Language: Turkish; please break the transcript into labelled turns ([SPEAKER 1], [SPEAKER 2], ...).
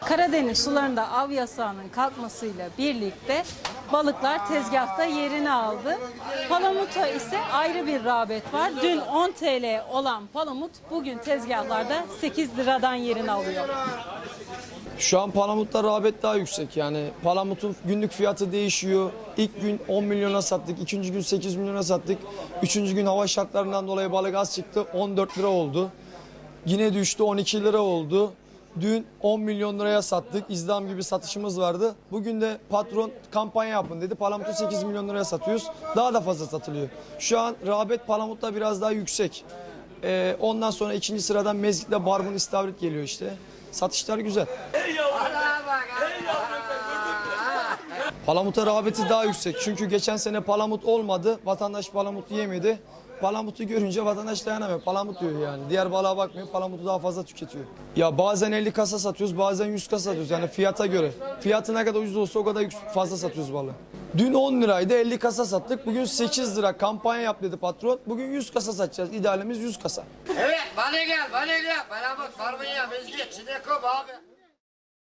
[SPEAKER 1] Karadeniz sularında av yasağının kalkmasıyla birlikte balıklar tezgahta yerini aldı. Palamuta ise ayrı bir rağbet var. Dün 10 TL olan palamut bugün tezgahlarda 8 liradan yerini alıyor.
[SPEAKER 2] Şu an Palamut'ta rağbet daha yüksek yani Palamut'un günlük fiyatı değişiyor. İlk gün 10 milyona sattık, ikinci gün 8 milyona sattık. Üçüncü gün hava şartlarından dolayı balık az çıktı 14 lira oldu. Yine düştü 12 lira oldu. Dün 10 milyon liraya sattık. İzdam gibi satışımız vardı. Bugün de patron kampanya yapın dedi. Palamut'u 8 milyon liraya satıyoruz. Daha da fazla satılıyor. Şu an rağbet Palamut'ta biraz daha yüksek. Ee, ondan sonra ikinci sıradan Mezgit'le Barbun İstavrit geliyor işte. Satışlar güzel. Palamut'a rağbeti daha yüksek. Çünkü geçen sene Palamut olmadı. Vatandaş Palamut yemedi. Palamut'u görünce vatandaş dayanamıyor. Palamut diyor yani. Diğer balığa bakmıyor. Palamut'u daha fazla tüketiyor. Ya bazen 50 kasa satıyoruz, bazen 100 kasa satıyoruz. Yani fiyata göre. Fiyatı ne kadar ucuz olsa o kadar fazla satıyoruz balığı. Dün 10 liraydı 50 kasa sattık. Bugün 8 lira kampanya yap dedi patron. Bugün 100 kasa satacağız. İdealimiz 100 kasa.
[SPEAKER 3] Evet, bana gel, bana gel. Bana bak, barbunya, mezgit, çinekop abi.